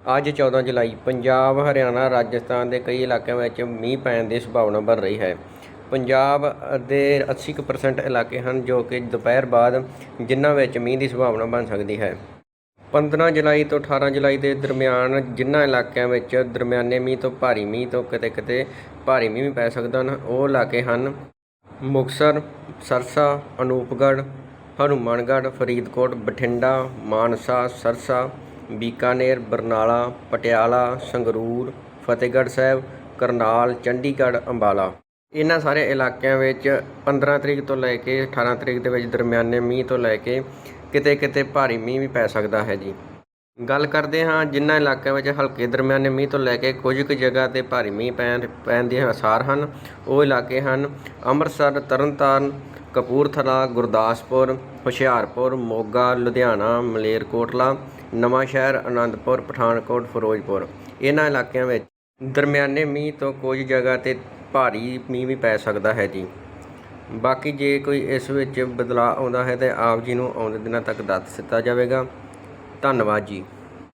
ਅੱਜ 14 ਜੁਲਾਈ, ਪੰਜਾਬ, ਹਰਿਆਣਾ, ਰਾਜਸਥਾਨ ਦੇ ਕਈ ਇਲਾਕਿਆਂ ਵਿੱਚ ਮੀਂਹ ਪੈਣ ਦੀ ਸੰਭਾਵਨਾ ਬਣ ਰਹੀ ਹੈ। ਪੰਜਾਬ ਦੇ 80% ਇਲਾਕੇ ਹਨ ਜੋ ਕਿ ਦੁਪਹਿਰ ਬਾਅਦ ਜਿਨ੍ਹਾਂ ਵਿੱਚ ਮੀਂਹ ਦੀ ਸੰਭਾਵਨਾ ਬਣ ਸਕਦੀ ਹੈ। 15 ਜੁਲਾਈ ਤੋਂ 18 ਜੁਲਾਈ ਦੇ ਦਰਮਿਆਨ ਜਿਨ੍ਹਾਂ ਇਲਾਕਿਆਂ ਵਿੱਚ ਦਰਮਿਆਨੇ ਮੀਂਹ ਤੋਂ ਭਾਰੀ ਮੀਂਹ ਤੋਂ ਕਿਤੇ ਕਿਤੇ ਭਾਰੀ ਮੀਂਹ ਵੀ ਪੈ ਸਕਦਾ ਹਨ, ਉਹ ਇਲਾਕੇ ਹਨ ਮੁਕਤਸਰ, ਸਰਸਾ, ਅਨੂਪਗੜ੍ਹ, ਹਨੂੰਮਾਨਗੜ੍ਹ, ਫਰੀਦਕੋਟ, ਬਠਿੰਡਾ, ਮਾਨਸਾ, ਸਰਸਾ ਬੀਕਾਨੇਰ ਬਰਨਾਲਾ ਪਟਿਆਲਾ ਸੰਗਰੂਰ ਫਤਿਹਗੜ੍ਹ ਸਾਹਿਬ ਕਰਨਾਲ ਚੰਡੀਗੜ੍ਹ ਅੰਬਾਲਾ ਇਹਨਾਂ ਸਾਰੇ ਇਲਾਕਿਆਂ ਵਿੱਚ 15 ਤਰੀਕ ਤੋਂ ਲੈ ਕੇ 18 ਤਰੀਕ ਦੇ ਵਿੱਚ ਦਰਮਿਆਨੇ ਮੀਂਹ ਤੋਂ ਲੈ ਕੇ ਕਿਤੇ ਕਿਤੇ ਭਾਰੀ ਮੀਂਹ ਵੀ ਪੈ ਸਕਦਾ ਹੈ ਜੀ ਗੱਲ ਕਰਦੇ ਹਾਂ ਜਿਨ੍ਹਾਂ ਇਲਾਕਿਆਂ ਵਿੱਚ ਹਲਕੇ ਦਰਮਿਆਨੇ ਮੀਂਹ ਤੋਂ ਲੈ ਕੇ ਕੁਝ ਕੁ ਜਗ੍ਹਾ ਤੇ ਭਾਰੀ ਮੀਂਹ ਪੈਣ ਪੈਣ ਦੇ ਅਸਾਰ ਹਨ ਉਹ ਇਲਾਕੇ ਹਨ ਅੰਮ੍ਰਿਤਸਰ ਤਰਨਤਾਰਨ ਕਪੂਰਥਲਾ ਗੁਰਦਾਸਪੁਰ ਹੁਸ਼ਿਆਰਪੁਰ ਮੋਗਾ ਲੁਧਿਆਣਾ ਮਲੇਰਕੋਟਲਾ ਨਵਾਂ ਸ਼ਹਿਰ ਆਨੰਦਪੁਰ ਪਠਾਨਕੋਟ, ਫਿਰੋਜ਼ਪੁਰ। ਇਹਨਾਂ ਇਲਾਕਿਆਂ ਵਿੱਚ ਦਰਮਿਆਨੇ ਮੀਂਹ ਤੋਂ ਕੁਝ ਜਗ੍ਹਾ ਤੇ ਭਾਰੀ ਮੀਂਹ ਵੀ ਪੈ ਸਕਦਾ ਹੈ ਜੀ। ਬਾਕੀ ਜੇ ਕੋਈ ਇਸ ਵਿੱਚ ਬਦਲਾਅ ਆਉਂਦਾ ਹੈ ਤਾਂ ਆਪ ਜੀ ਨੂੰ ਆਉਂਦੇ ਦਿਨਾਂ ਤੱਕ ਦੱਸ ਦਿੱਤਾ ਜਾਵੇਗਾ। ਧੰਨਵਾਦ ਜੀ।